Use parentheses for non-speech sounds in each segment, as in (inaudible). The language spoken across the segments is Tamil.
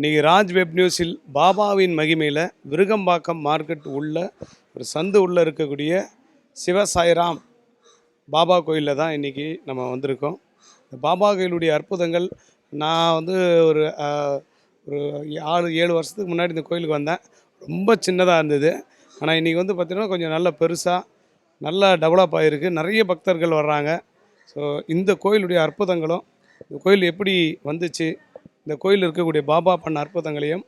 இன்றைக்கி ராஜ் வெப் நியூஸில் பாபாவின் மகிமையில் விருகம்பாக்கம் மார்க்கெட் உள்ள ஒரு சந்து உள்ளே இருக்கக்கூடிய சிவசாய்ராம் பாபா கோயிலில் தான் இன்றைக்கி நம்ம வந்திருக்கோம். இந்த பாபா கோயிலுடைய அற்புதங்கள் நான் வந்து ஒரு ஒரு ஆறு ஏழு வருஷத்துக்கு முன்னாடி இந்த கோயிலுக்கு வந்தேன். ரொம்ப சின்னதாக இருந்தது. ஆனால் இன்றைக்கி வந்து பார்த்திங்கன்னா கொஞ்சம் நல்ல பெருசாக நல்லா டெவலப் ஆகிருக்கு நிறைய பக்தர்கள் வர்றாங்க. ஸோ இந்த கோயிலுடைய அற்புதங்களும் இந்த கோயில் எப்படி வந்துச்சு இந்த கோயிலில் இருக்கக்கூடிய பாபா பண்ண அற்புதங்களையும்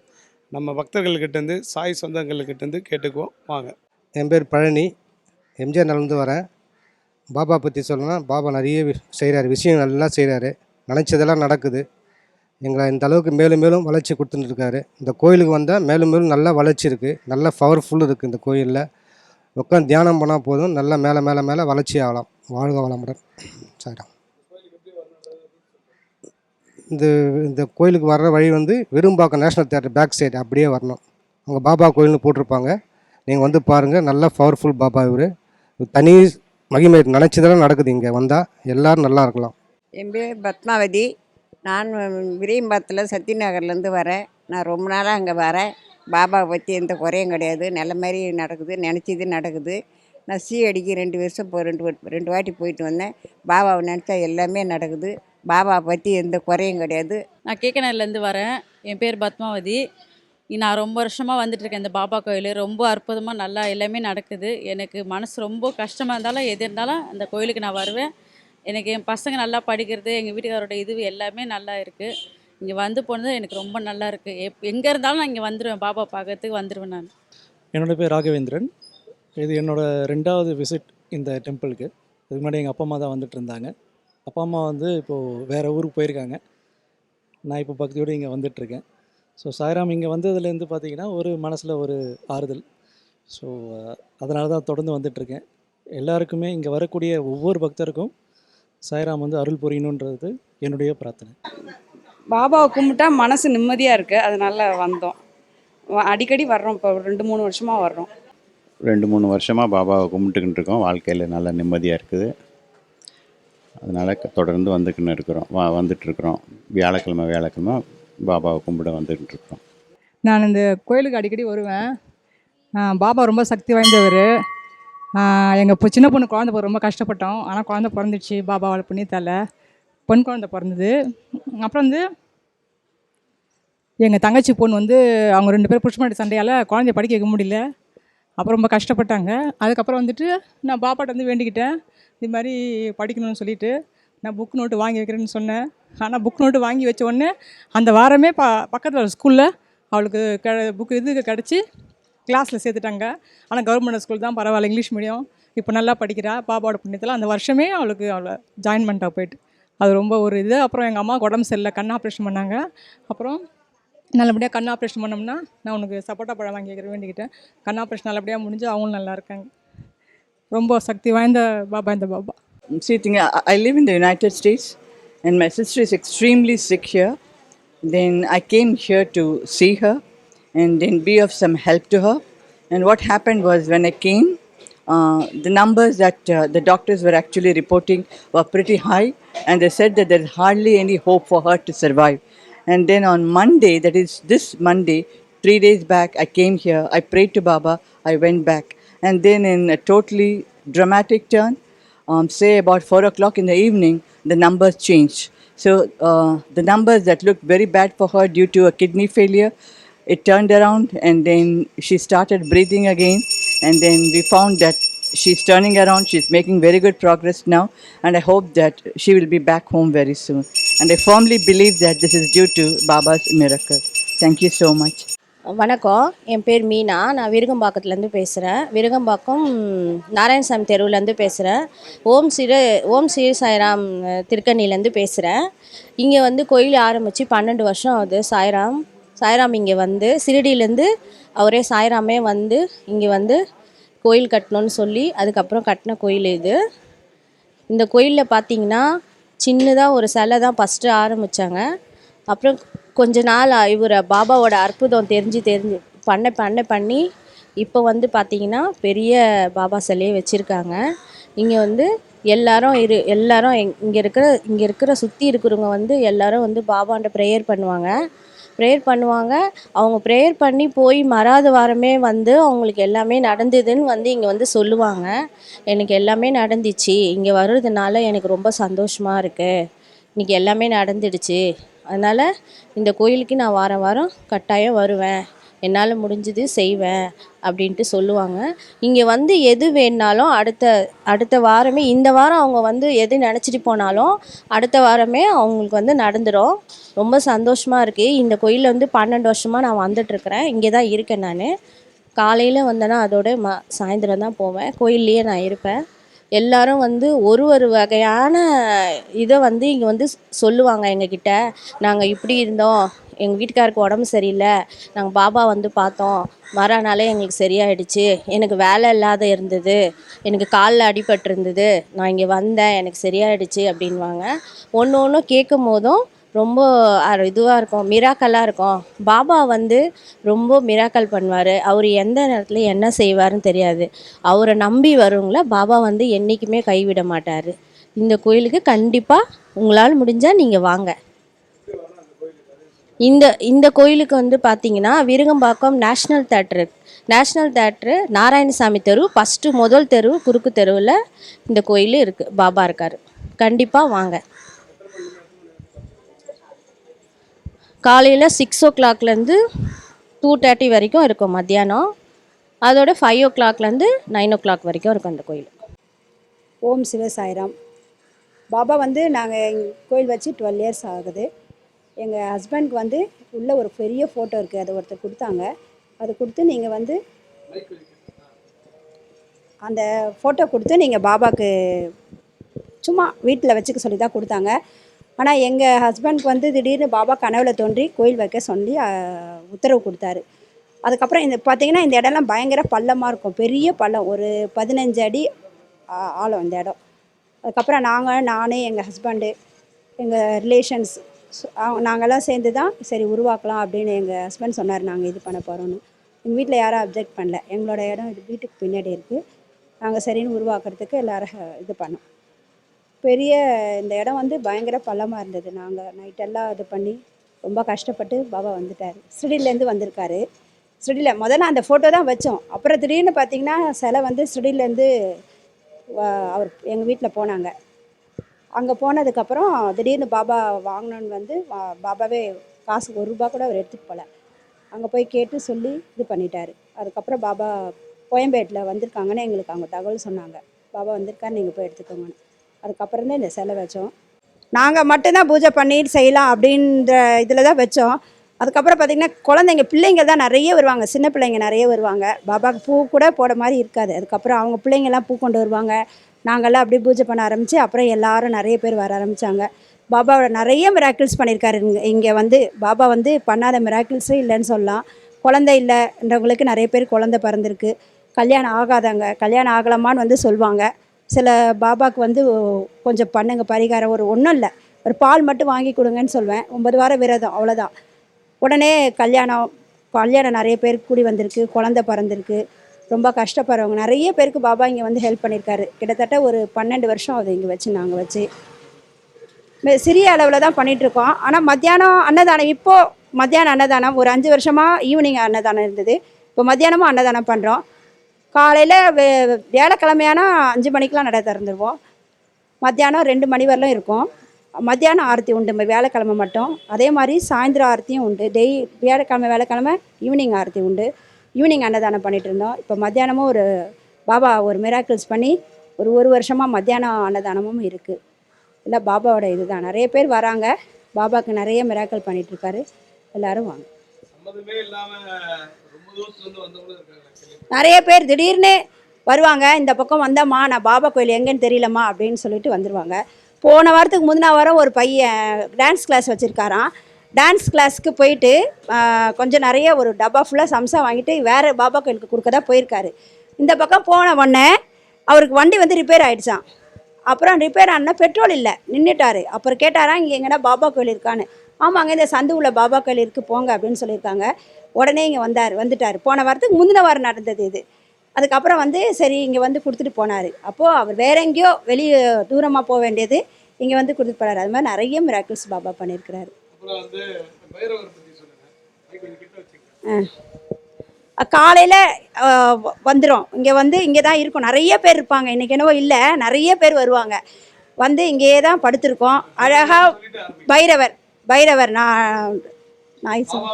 நம்ம பக்தர்கள்கிட்டேருந்து சாய் சொந்தங்கள்கிட்டேருந்து கேட்டுக்குவோம். வாங்க. என் பேர் பழனி. எம்ஜிஆர் நலந்து வரேன் பாபா பற்றி சொல்லணும்னா பாபா நிறைய செய்கிறாரு விஷயம் நல்லா செய்கிறாரு நினச்சதெல்லாம் நடக்குது. எங்களை இந்த அளவுக்கு மேலும் மேலும் வளர்ச்சி கொடுத்துட்டுருக்காரு. இந்த கோயிலுக்கு வந்தால் மேலும் மேலும் நல்லா வளர்ச்சி இருக்குது நல்ல பவர்ஃபுல் இருக்குது இந்த கோயிலில். உட்காந்து தியானம் பண்ணால் போதும். நல்லா மேலே மேலே மேலே வளர்ச்சி ஆகலாம். வாழ்க வளமுடன். சரிடா இந்த இந்த கோயிலுக்கு வர்ற வழி வந்து Virumbakkam national theatre back side அப்படியே வரணும். அங்கே பாபா கோயில்னு போட்டிருப்பாங்க. நீங்கள் வந்து பாருங்கள் நல்லா பவர்ஃபுல் பாபா இவர். தனி மகிமை நினச்சதெல்லாம் நடக்குது இங்கே வந்தால் எல்லோரும் நல்லா இருக்கலாம். என் பேர் பத்மாவதி. நான் விரியம்பாத்தில் சத்தி நகர்லேருந்து வரேன். நான் ரொம்ப நாளாக அங்கே வரேன். பாபா பற்றி எந்த குறையும் கிடையாது. நல்ல மாதிரி நடக்குது நினச்சது நடக்குது. நான் சி அடிக்கு ரெண்டு வருஷம் போ ரெண்டு ரெண்டு வாட்டி போயிட்டு வந்தேன். பாபாவை நினச்சா எல்லாமே நடக்குது. பாபா பற்றி எந்த குறையும் கிடையாது. நான் கேக்கனர்லேருந்து வரேன். என் பேர் பத்மாவதி. நான் ரொம்ப வருஷமாக வந்துட்டுருக்கேன் இந்த பாபா கோயில். ரொம்ப அற்புதமாக நல்லா எல்லாமே நடக்குது. எனக்கு மனசு ரொம்ப கஷ்டமாக இருந்தாலும் எது இருந்தாலும் அந்த கோயிலுக்கு நான் வருவேன். எனக்கு என் பசங்க நல்லா படிக்கிறது எங்கள் வீட்டுக்காரோட இது எல்லாமே நல்லா இருக்குது இங்கே வந்து போனது எனக்கு ரொம்ப நல்லா இருக்குது எப் எங்கே இருந்தாலும் நான் இங்கே வந்துடுவேன் பாபா பார்க்கறதுக்கு வந்துடுவேன் நான். என்னோட பேர் ராகவேந்திரன். இது என்னோட ரெண்டாவது விசிட் இந்த டெம்பிளுக்கு. இதுக்கு முன்னாடி எங்கள் அப்பா அம்மா தான் வந்துட்டு இருந்தாங்க. அப்பா அம்மா வந்து இப்போது வேறு ஊருக்கு போயிருக்காங்க. நான் இப்போ பக்தியோடு இங்கே வந்துட்டுருக்கேன். ஸோ சாய்ராம் இங்கே வந்ததுலேருந்து பார்த்தீங்கன்னா ஒரு மனசில் ஒரு ஆறுதல். ஸோ அதனால தான் தொடர்ந்து வந்துட்டுருக்கேன். எல்லாருக்குமே இங்கே வரக்கூடிய ஒவ்வொரு பக்தருக்கும் சாய்ராம் வந்து அருள் புரியணுன்றது என்னுடைய பிரார்த்தனை. பாபாவை கும்பிட்டா மனசு நிம்மதியாக இருக்குது அதனால வந்தோம். அடிக்கடி வர்றோம். இப்போ ரெண்டு மூணு வருஷமாக வர்றோம். ரெண்டு மூணு வருஷமாக பாபாவை கும்பிட்டுக்கிட்டு இருக்கோம். வாழ்க்கையில் நல்ல நிம்மதியாக இருக்குது. அதனால் தொடர்ந்து வந்துக்கின்னு இருக்கிறோம். வா வந்துட்டுருக்குறோம். வியாழக்கிழமை வியாழக்கிழமை பாபாவை கும்பிட வந்துக்கிட்டு இருக்கிறோம் நான் இந்த கோயிலுக்கு அடிக்கடி வருவேன். பாபா ரொம்ப சக்தி வாய்ந்தவர். எங்கள் சின்ன பொண்ணு குழந்தை பிறகு ரொம்ப கஷ்டப்பட்டோம். ஆனால் குழந்த பிறந்துச்சு பாபாவால் புண்ணியத்தால் பெண் குழந்த பிறந்தது. அப்புறம் வந்து எங்கள் தங்கச்சி பொண்ணு வந்து அவங்க ரெண்டு பேரும் புருஷமாட்டி சண்டையால் குழந்தைய படிக்க வைக்க முடியல. அப்புறம் ரொம்ப கஷ்டப்பட்டாங்க. அதுக்கப்புறம் வந்துட்டு நான் பாப்பாட்ட வந்து வேண்டிக்கிட்டேன். இது மாதிரி படிக்கணும்னு சொல்லிட்டு நான் புக் நோட்டு வாங்கி வைக்கிறேன்னு சொன்னேன். ஆனால் புக் நோட்டு வாங்கி வச்ச உடனே அந்த வாரமே ப பக்கத்தில் ஸ்கூலில் அவளுக்கு க புக்கு இது கிடச்சி கிளாஸில் சேர்த்துட்டாங்க. ஆனால் கவர்மெண்ட் ஸ்கூல் தான் பரவாயில்ல இங்கிலீஷ் மீடியம் இப்போ நல்லா படிக்கிறா பாப்பாவோட புண்ணியத்தில் அந்த வருஷமே அவளுக்கு அவளை ஜாயின் பண்ணிட்டா போயிட்டு. அது ரொம்ப ஒரு இது. அப்புறம் எங்கள் அம்மாவுக்கு உடம்பு சரியில்லை கண் ஆப்ரேஷன் பண்ணாங்க. அப்புறம் நல்லபடியாக கண் ஆப்ரேஷன் பண்ணோம்னா நான் உனக்கு சப்போட்டா பழம் வாங்கி வைக்கிற வேண்டிக்கிட்டேன். கண் ஆப்ரேஷன் நல்லபடியாக முடிஞ்சு அவங்களும் நல்லா இருக்காங்க. ரொம்ப சக்தி வாய்ந்த பாபா இந்த Baba See, thing, I, I live in the United States, and my sister is extremely sick here. Then I came here to see her and then be of some help to her. And what happened was when I came, uh, the numbers that uh, the doctors were actually reporting were pretty high, and they said that there's hardly any hope for her to survive. And then on Monday, that is this Monday, three days back, I came here, I prayed to Baba, I went back. And then, in a totally dramatic turn, um, say about 4 o'clock in the evening, the numbers changed. So, uh, the numbers that looked very bad for her due to a kidney failure, it turned around and then she started breathing again. And then we found that she's turning around, she's making very good progress now. And I hope that she will be back home very soon. And I firmly believe that this is due to Baba's miracle. Thank you so much. வணக்கம். என் பேர் மீனா. நான் விருகம்பாக்கத்துலேருந்து பேசுகிறேன் விருகம்பாக்கம் நாராயணசாமி தெருவுலேருந்து பேசுகிறேன் ஓம் சிறு ஓம் சிறு சாய்ராம் அஹ், திருக்கண்ணிலேருந்து பேசுகிறேன் இங்கே வந்து கோயில் ஆரம்பித்து பன்னெண்டு வருஷம் ஆகுது. சாய்ராம் சாய்ராம் இங்கே வந்து சிறுடியிலேருந்து அவரே சாய்ராமே வந்து இங்கே வந்து கோயில் கட்டணும்னு சொல்லி அதுக்கப்புறம் கட்டின கோயில் இது. இந்த கோயிலில் பார்த்தீங்கன்னா சின்னதாக ஒரு சிலை தான் ஃபஸ்ட்டு ஆரம்பித்தாங்க அப்புறம் கொஞ்ச நாள் இவர் பாபாவோட அற்புதம் தெரிஞ்சு தெரிஞ்சு பண்ண பண்ண பண்ணி இப்போ வந்து பார்த்தீங்கன்னா பெரிய பாபா சிலையை வச்சுருக்காங்க. இங்கே வந்து எல்லாரும் இரு எல்லாரும் இங்கே இருக்கிற இங்கே இருக்கிற சுற்றி இருக்கிறவங்க வந்து எல்லாரும் வந்து பாபாண்ட ப்ரேயர் பண்ணுவாங்க. ப்ரேயர் பண்ணுவாங்க. அவங்க ப்ரேயர் பண்ணி போய் மறாத வாரமே வந்து அவங்களுக்கு எல்லாமே நடந்ததுன்னு வந்து இங்கே வந்து சொல்லுவாங்க. எனக்கு எல்லாமே நடந்துச்சு. இங்கே வர்றதுனால எனக்கு ரொம்ப சந்தோஷமாக இருக்குது இன்றைக்கி எல்லாமே நடந்துடுச்சு. அதனால் இந்த கோயிலுக்கு நான் வாரம் வாரம் கட்டாயம் வருவேன். என்னால் முடிஞ்சது செய்வேன் அப்படின்ட்டு சொல்லுவாங்க. இங்கே வந்து எது வேணுனாலும் அடுத்த அடுத்த வாரமே இந்த வாரம் அவங்க வந்து எது நினச்சிட்டு போனாலும் அடுத்த வாரமே அவங்களுக்கு வந்து நடந்துடும் ரொம்ப சந்தோஷமாக இருக்குது இந்த கோயிலில் வந்து பன்னெண்டு வருஷமாக நான் வந்துட்டுருக்கிறேன். இங்கே தான் இருக்கேன் நான். காலையில் வந்தேன்னா அதோட ம சாயந்தரம் தான் போவேன். கோயில்லையே நான் இருப்பேன். எல்லாரும் வந்து ஒரு ஒரு வகையான இதை வந்து இங்கே வந்து சொல்லுவாங்க எங்ககிட்ட. நாங்கள் இப்படி இருந்தோம். எங்கள் வீட்டுக்காருக்கு உடம்பு சரியில்லை. நாங்கள் பாபா வந்து பார்த்தோம். மறுநாளே எங்களுக்கு சரியாயிடுச்சு. எனக்கு வேலை இல்லாத இருந்தது. எனக்கு காலில் அடிபட்டு இருந்தது நான் இங்கே வந்தேன். எனக்கு சரியாயிடுச்சு அப்படின்வாங்க ஒன்று ஒன்றும் கேட்கும் போதும் ரொம்ப இதுவாக இருக்கும். மிராக்கலாக இருக்கும். பாபா வந்து ரொம்ப மிராக்கல் பண்ணுவார். அவர் எந்த நேரத்தில் என்ன செய்வாருன்னு தெரியாது. அவரை நம்பி வரவங்கள பாபா வந்து என்றைக்குமே கைவிட மாட்டார். இந்த கோயிலுக்கு கண்டிப்பாக உங்களால் முடிஞ்சால் நீங்கள் வாங்க. இந்த இந்த கோயிலுக்கு வந்து பார்த்தீங்கன்னா Virugambakkam national theatre national theatre Narayanasamy தெரு ஃபஸ்ட்டு முதல் தெரு குறுக்கு தெருவில் இந்த கோயில் இருக்குது பாபா இருக்கார். கண்டிப்பாக வாங்க. காலையில் சிக்ஸ் ஓ கிளாக்லேருந்து டூ தேர்ட்டி வரைக்கும் இருக்கும் மத்தியானம். அதோட ஃபைவ் ஓ கிளாக்லேருந்து நைன் ஓ கிளாக் வரைக்கும் இருக்கும் அந்த கோயில். ஓம் சிவ சாய்ராம். பாபா வந்து நாங்கள் கோயில் வச்சு டுவெல் இயர்ஸ் ஆகுது. எங்கள் ஹஸ்பண்ட்க்கு வந்து உள்ள ஒரு பெரிய ஃபோட்டோ இருக்குது அது ஒருத்தர் கொடுத்தாங்க. அது கொடுத்து நீங்கள் வந்து அந்த ஃபோட்டோ கொடுத்து நீங்கள் பாபாவுக்கு சும்மா வீட்டில் வச்சுக்க சொல்லி தான் கொடுத்தாங்க. ஆனால் எங்கள் ஹஸ்பண்ட்க்கு வந்து திடீர்னு பாபா கனவுல தோன்றி கோயில் வைக்க சொல்லி உத்தரவு கொடுத்தாரு. அதுக்கப்புறம் இந்த பார்த்தீங்கன்னா இந்த இடம்லாம் பயங்கர பள்ளமாக இருக்கும். பெரிய பள்ளம். ஒரு பதினஞ்சு அடி ஆழம் இந்த இடம். அதுக்கப்புறம் நாங்கள் நான் எங்கள் ஹஸ்பண்டு எங்கள் ரிலேஷன்ஸ் நாங்கள்லாம் சேர்ந்து தான் சரி உருவாக்கலாம் அப்படின்னு எங்கள் ஹஸ்பண்ட் சொன்னார். நாங்கள் இது பண்ண போகிறோன்னு எங்கள் வீட்டில் யாரும் அப்ஜெக்ட் பண்ணல. எங்களோட இடம் இது வீட்டுக்கு பின்னாடி இருக்குது நாங்கள் சரின்னு உருவாக்குறதுக்கு எல்லோரும் இது பண்ணோம். பெரிய இந்த இடம் வந்து பயங்கர பள்ளமாக இருந்தது. நாங்கள் நைட்டெல்லாம் இது பண்ணி ரொம்ப கஷ்டப்பட்டு பாபா வந்துட்டார். ஸ்ரிடிலேருந்து வந்திருக்காரு. ஸ்ரிடியில் முதல்ல அந்த ஃபோட்டோ தான் வச்சோம். அப்புறம் திடீர்னு பார்த்தீங்கன்னா சிலை வந்து ஸ்ரிடிலேருந்து அவர் எங்கள் வீட்டில் போனாங்க. அங்கே போனதுக்கப்புறம் திடீர்னு பாபா வாங்கணுன்னு வந்து பாபாவே காசு ஒரு ரூபா கூட அவர் எடுத்துகிட்டு போகல அங்கே போய் கேட்டு சொல்லி இது பண்ணிட்டார். அதுக்கப்புறம் பாபா கோயம்பேட்டில் வந்திருக்காங்கன்னு எங்களுக்கு அவங்க தகவல் சொன்னாங்க. பாபா வந்திருக்காரு நீங்கள் போய் எடுத்துக்கோங்கன்னு. அதுக்கப்புறம் தான் இந்த சிலை வச்சோம். நாங்கள் மட்டும்தான் பூஜை பண்ணிட்டு செய்யலாம் அப்படின்ற இதில் தான் வச்சோம். அதுக்கப்புறம் பார்த்திங்கன்னா குழந்தைங்க பிள்ளைங்க தான் நிறைய வருவாங்க. சின்ன பிள்ளைங்க நிறைய வருவாங்க. பாபாவுக்கு பூ கூட போட மாதிரி இருக்காது. அதுக்கப்புறம் அவங்க பிள்ளைங்கெல்லாம் பூ கொண்டு வருவாங்க. நாங்கள்லாம் அப்படியே பூஜை பண்ண ஆரம்பித்து அப்புறம் எல்லாரும் நிறைய பேர் வர ஆரம்பித்தாங்க பாபாவோட நிறைய மிராக்கிள்ஸ் பண்ணியிருக்காரு. இங்கே இங்கே வந்து பாபா வந்து பண்ணாத மிராக்கிள்ஸே இல்லைன்னு சொல்லலாம். குழந்தை இல்லைன்றவங்களுக்கு நிறைய பேர் குழந்தை பிறந்திருக்கு. கல்யாணம் ஆகாதாங்க கல்யாணம் ஆகலாமான்னு வந்து சொல்லுவாங்க சில பாபாவுக்கு வந்து கொஞ்சம் பண்ணுங்க பரிகாரம். ஒரு ஒன்றும் இல்லை. ஒரு பால் மட்டும் வாங்கி கொடுங்கன்னு சொல்வேன். ஒன்பது வாரம் விரதம் அவ்வளோதான் உடனே கல்யாணம் கல்யாணம் நிறைய பேருக்கு கூடி வந்திருக்கு குழந்தை பிறந்திருக்கு. ரொம்ப கஷ்டப்படுறவங்க. நிறைய பேருக்கு பாபா இங்கே வந்து ஹெல்ப் பண்ணியிருக்காரு. கிட்டத்தட்ட ஒரு பன்னெண்டு வருஷம் அதை இங்கே வச்சு நாங்கள் வச்சு. சிறிய அளவில் தான் பண்ணிகிட்ருக்கோம் ஆனால் மத்தியானம் அன்னதானம் இப்போது மத்தியானம் அன்னதானம் ஒரு அஞ்சு வருஷமாக ஈவினிங் அன்னதானம் இருந்தது. இப்போ மத்தியானமும் அன்னதானம் பண்ணுறோம் காலையில் வே வியாழக்கிழமையானா அஞ்சு மணிக்கெலாம் நடை திறந்துருவோம். மத்தியானம் ரெண்டு மணி வரலும் இருக்கும். மத்தியானம் ஆரத்தி உண்டு ம- வியாழக்கிழமை மட்டும். அதே மாதிரி சாயந்தரம் ஆரத்தியும் உண்டு. டெய் வியாழக்கிழமை வியாழக்கிழமை ஈவினிங் ஆரத்தி உண்டு. ஈவினிங் அன்னதானம் பண்ணிகிட்டு இருந்தோம். இப்போ மத்தியானமும் ஒரு பாபா ஒரு மிராக்கிள்ஸ் பண்ணி ஒரு ஒரு வருஷமாக மத்தியானம் அன்னதானமும் இருக்குது இல்லை பாபாவோட இதுதான். நிறைய பேர் வராங்க. பாபாவுக்கு நிறைய மிராக்கள் பண்ணிகிட்ருக்காரு எல்லோரும் வாங்க. சம்மந்தமே ரொம்ப தூரத்துலேருந்து வந்தவங்களும் இருக்காங்க. நிறைய பேர் திடீர்னு வருவாங்க இந்த பக்கம் வந்தம்மா நான் பாபா கோயில் எங்கேன்னு தெரியலம்மா அப்படின்னு சொல்லிட்டு வந்துடுவாங்க போன வாரத்துக்கு முந்தின வாரம் ஒரு பையன் டான்ஸ் கிளாஸ் வச்சுருக்காராம். டான்ஸ் கிளாஸ்க்கு போயிட்டு கொஞ்சம் நிறைய ஒரு டப்பா ஃபுல்லாக சம்சா வாங்கிட்டு வேறு பாபா கோயிலுக்கு கொடுக்க தான் போயிருக்காரு. இந்த பக்கம் போன உடனே அவருக்கு வண்டி வந்து ரிப்பேர் ஆகிடுச்சான் அப்புறம் ரிப்பேர் ஆனால் பெட்ரோல் இல்லை நின்றுட்டார் அப்புறம் கேட்டாரா இங்கே எங்கன்னா பாபா கோயில் இருக்கான்னு. ஆமாங்க இந்த சந்து உள்ள பாபா கோயில் இருக்குது போங்க அப்படின்னு சொல்லியிருக்காங்க. உடனே இங்கே வந்தார் வந்துட்டார். போன வாரத்துக்கு முந்தின வாரம் நடந்தது இது. அதுக்கப்புறம் வந்து சரி இங்கே வந்து கொடுத்துட்டு போனார். அப்போது அவர் வேற எங்கேயோ வெளியே தூரமாக போக வேண்டியது இங்கே வந்து கொடுத்துட்டு போனார் அது மாதிரி நிறைய மிராக்கிள்ஸ் பாபா பண்ணியிருக்கிறாரு. காலையில் வந்துடும் இங்கே வந்து இங்கே தான் இருக்கும். நிறைய பேர் இருப்பாங்க. இன்றைக்கி என்னவோ இல்லை. நிறைய பேர் வருவாங்க. வந்து இங்கேயே தான் படுத்திருக்கோம். அழகாக பைரவர் பைரவர் நான் சொல்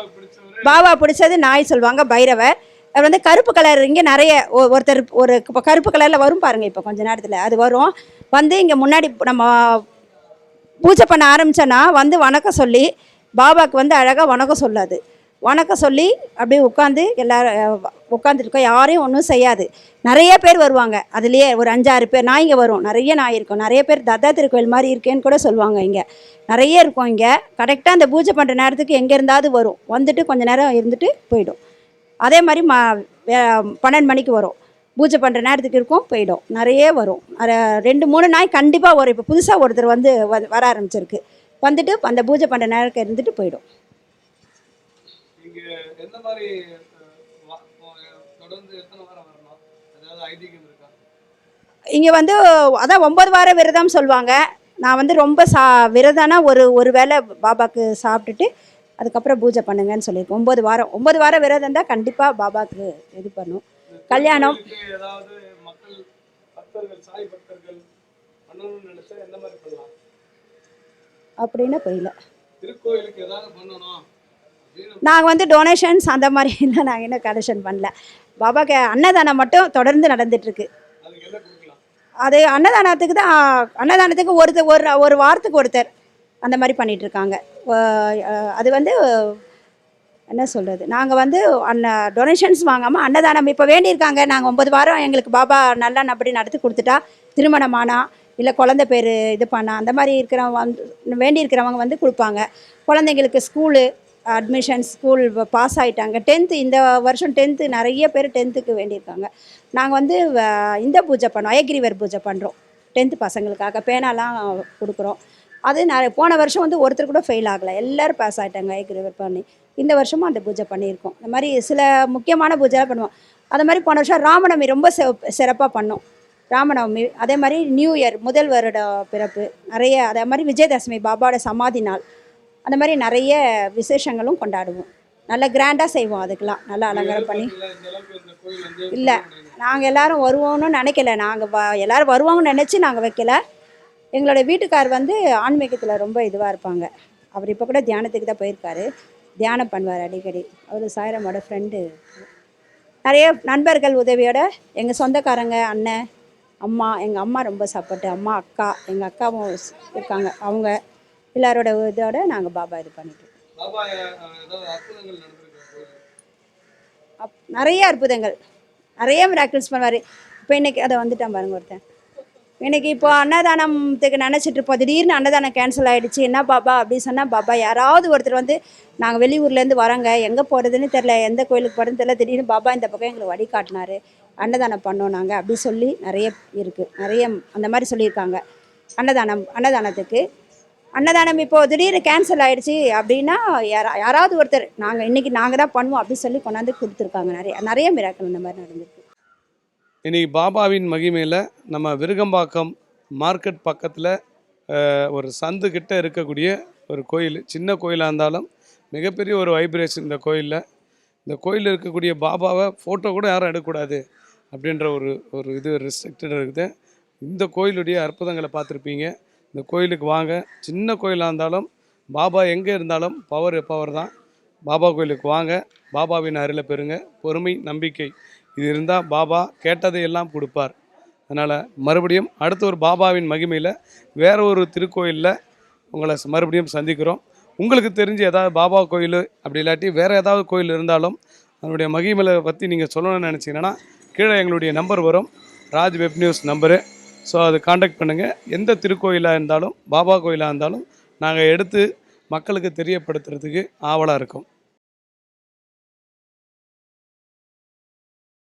பாபா பிடிச்சது நாய் சொல்லுவாங்க பைரவர் அவர் வந்து கருப்பு கலர் இங்கே நிறைய ஒருத்தர் ஒரு இப்போ கருப்பு கலரில் வரும் பாருங்கள் இப்போ கொஞ்ச நேரத்தில். அது வரும். வந்து இங்கே முன்னாடி நம்ம பூஜை பண்ண ஆரம்பிச்சோன்னா வந்து வணக்கம் சொல்லி பாபாவுக்கு வந்து அழகாக வணக்கம் சொல்லாது. வணக்கம் சொல்லி அப்படியே உட்காந்து எல்லாரும் உட்காந்துருக்கோம் யாரையும் ஒன்றும் செய்யாது. நிறைய பேர் வருவாங்க. அதுலேயே ஒரு அஞ்சாறு பேர் நாய்ங்க வரும். நிறைய நாய் இருக்கும். நிறைய பேர் தத்தா திருக்கோயில் மாதிரி இருக்கேன்னு கூட சொல்லுவாங்க இங்கே. நிறைய இருக்கும் இங்கே. கரெக்டாக அந்த பூஜை பண்ணுற நேரத்துக்கு எங்கே இருந்தாவது வரும். வந்துட்டு கொஞ்ச நேரம் இருந்துட்டு போயிடும். அதே மாதிரி ம பன்னெண்டு மணிக்கு வரும். பூஜை பண்ணுற நேரத்துக்கு இருக்கும் போயிடும். நிறைய வரும். ரெண்டு மூணு நாய் கண்டிப்பாக வரும். இப்போ புதுசாக ஒருத்தர் வந்து வ- வர ஆரம்பிச்சிருக்கு. வந்துட்டு அந்த பூஜை பண்ணுற நேரத்துக்கு இருந்துட்டு போயிடும். இங்க எந்த மாதிரி தொடர்ந்து எத்தனை வாரம் வரணும்? அதாவது ஐதீகம் இருக்கா? இங்கே வந்து அதான் ஒன்பது வார விரதம் சொல்லுவாங்க. நான் வந்து ரொம்ப சா விரதம்னா ஒரு ஒரு வேளை பாபாக்கு சாப்பிட்டுட்டு அதுக்கப்புறம் பூஜை பண்ணுங்கன்னு சொல்லியிருக்கேன். ஒம்பது வாரம். ஒம்பது வாரம் விரதம் தான் கண்டிப்பாக பாபாக்கு இது பண்ணும். கல்யாணம். அப்படின்னு புரியல திருக்கோயிலுக்கு ஏதாவது பண்ணணும் அப்படின்னு நாங்கள் வந்து டொனேஷன்ஸ் அந்த மாதிரி (laughs) எல்லாம் நாங்கள் இன்னும் கலெக்ஷன் பண்ணல. பாபாக்கு அன்னதானம் மட்டும் தொடர்ந்து நடந்துட்டுருக்கு. அது அன்னதானத்துக்கு தான் அன்னதானத்துக்கு ஒருத்தர் ஒரு ஒரு வாரத்துக்கு ஒருத்தர் அந்த மாதிரி பண்ணிகிட்ருக்காங்க இருக்காங்க அது வந்து என்ன சொல்கிறது நாங்கள் வந்து அன்ன டொனேஷன்ஸ் வாங்காமல் அன்னதானம் இப்போ வேண்டியிருக்காங்க. நாங்கள் ஒம்பது வாரம் எங்களுக்கு பாபா நல்லா அப்படி நடத்தி கொடுத்துட்டா திருமணமானா இல்லை குழந்த பேர் இது பண்ணா அந்த மாதிரி இருக்கிறவங்க வந்து வேண்டியிருக்கிறவங்க வந்து கொடுப்பாங்க. குழந்தைங்களுக்கு ஸ்கூலு அட்மிஷன் ஸ்கூல் பாஸ் ஆகிட்டாங்க டென்த்து இந்த வருஷம் டென்த்து நிறைய பேர் டென்த்துக்கு வேண்டியிருக்காங்க. நாங்கள் வந்து இந்த பூஜை பண்ணோம். அயக்கிரிவர் பூஜை பண்ணுறோம் டென்த்து பசங்களுக்காக பேனாலாம் கொடுக்குறோம். அது நிறைய போன வருஷம் வந்து ஒருத்தர் கூட ஃபெயில் ஆகலை. எல்லோரும் பாஸ் ஆகிட்டாங்க அயக்கிரிவர் பண்ணி. இந்த வருஷமும் அந்த பூஜை பண்ணியிருக்கோம். இந்த மாதிரி சில முக்கியமான பூஜைலாம் பண்ணுவோம். அது மாதிரி போன வருஷம் ராமநவமி ரொம்ப சிறப்பாக பண்ணோம். ராமநவமி அதே மாதிரி நியூ இயர் முதல் வருட பிறப்பு நிறைய அதே மாதிரி விஜயதசமி பாபாவோட சமாதி நாள் அந்த மாதிரி நிறைய விசேஷங்களும் கொண்டாடுவோம். நல்ல கிராண்டாக செய்வோம் அதுக்கெலாம் நல்லா அலங்காரம் பண்ணி. இல்ல, நாங்கள் எல்லாரும் வருவோம்னு நினைக்கல. நாங்கள் வ எல்லாரும் வருவாங்கன்னு நினச்சி நாங்கள் வைக்கல. எங்களோட வீட்டுக்கார் வந்து ஆன்மீகத்தில் ரொம்ப இதுவாக இருப்பாங்க. அவர் இப்போ கூட தியானத்துக்கு தான் போயிருக்காரு. தியானம் பண்ணுவார் அடிக்கடி. அவர் சாயிரமோட ஃப்ரெண்டு நிறைய நண்பர்கள் உதவியோட எங்கள் சொந்தக்காரங்க அண்ணன் அம்மா எங்கள் அம்மா ரொம்ப சப்போர்ட்டு அம்மா அக்கா எங்கள் அக்காவும் இருக்காங்க. அவங்க எல்லாரோட இதோட நாங்கள் பாபா இது பண்ணிட்டு இருக்கோம். பாபா அஹ், ஏதாவது அற்புதங்கள் நடந்திருக்கு? கோயில்ல? அப் நிறைய அற்புதங்கள். நிறைய மிராக்கிள்ஸ் பண்ணுவார். இப்போ இன்னைக்கு அதை வந்துட்டான் பாருங்க ஒருத்தன். இன்னைக்கு இப்போ அன்னதானத்துக்கு நினச்சிட்டு இருப்போம். திடீர்னு அன்னதானம் கேன்சல் ஆகிடுச்சு என்ன பாபா அப்படின்னு சொன்னால் பாபா யாராவது ஒருத்தர் வந்து நாங்கள் வெளியூர்லேருந்து வரோங்க. எங்கே போகிறதுன்னு தெரில எந்த கோயிலுக்கு போகிறதுன்னு தெரில திடீர்னு பாபா இந்த பக்கம் எங்களுக்கு வழி காட்டினாரு அன்னதானம் பண்ணோம் நாங்கள் அப்படி சொல்லி நிறைய இருக்குது நிறைய அந்த மாதிரி சொல்லியிருக்காங்க. அன்னதானம் அன்னதானத்துக்கு அன்னதானம் இப்போ திடீர்னு கேன்சல் ஆயிடுச்சு அப்படின்னா யாரா யாராவது ஒருத்தர் நாங்கள் இன்னைக்கு நாங்கள் தான் பண்ணுவோம் அப்படின்னு சொல்லி கொண்டாந்து கொடுத்துருக்காங்க. நிறைய நிறைய மிராக்கள் இந்த மாதிரி நடந்திருக்கு. இன்னைக்கு பாபாவின் மகிமையில் நம்ம விருகம்பாக்கம் மார்க்கெட் பக்கத்தில் ஒரு சந்து கிட்ட இருக்கக்கூடிய ஒரு கோயில் சின்ன கோயிலாக இருந்தாலும் மிகப்பெரிய ஒரு வைப்ரேஷன் இந்த கோயிலில். இந்த கோயிலில் இருக்கக்கூடிய பாபாவை ஃபோட்டோ கூட யாரும் எடுக்கக்கூடாது அப்படின்ற ஒரு ஒரு இது ரெஸ்ட்ரிக்டட் இருக்குது. இந்த கோயிலுடைய அற்புதங்களை பார்த்துருப்பீங்க. இந்த கோயிலுக்கு வாங்க. சின்ன கோயிலாக இருந்தாலும் பாபா எங்கே இருந்தாலும் பவர் பவர் தான். பாபா கோயிலுக்கு வாங்க. பாபாவின் அருளை பெறுங்க. பொறுமை நம்பிக்கை. இது இருந்தால் பாபா கேட்டதை எல்லாம் கொடுப்பார். அதனால் மறுபடியும் அடுத்த ஒரு பாபாவின் மகிமையில் வேற ஒரு திருக்கோயிலில் உங்களை மறுபடியும் சந்திக்கிறோம். உங்களுக்கு தெரிஞ்சு ஏதாவது பாபா கோயில் அப்படி இல்லாட்டி வேறு ஏதாவது கோயில் இருந்தாலும் அதனுடைய மகிமலை பற்றி நீங்கள் சொல்லணும்னு நினச்சிங்கன்னா கீழே எங்களுடைய நம்பர் வரும். Raj web news number so அது காண்டாக்ட் பண்ணுங்கள் எந்த திருக்கோயிலாக இருந்தாலும் பாபா கோயிலாக இருந்தாலும் நாங்கள் எடுத்து மக்களுக்கு தெரியப்படுத்துறதுக்கு ஆவலாக இருக்கோம்.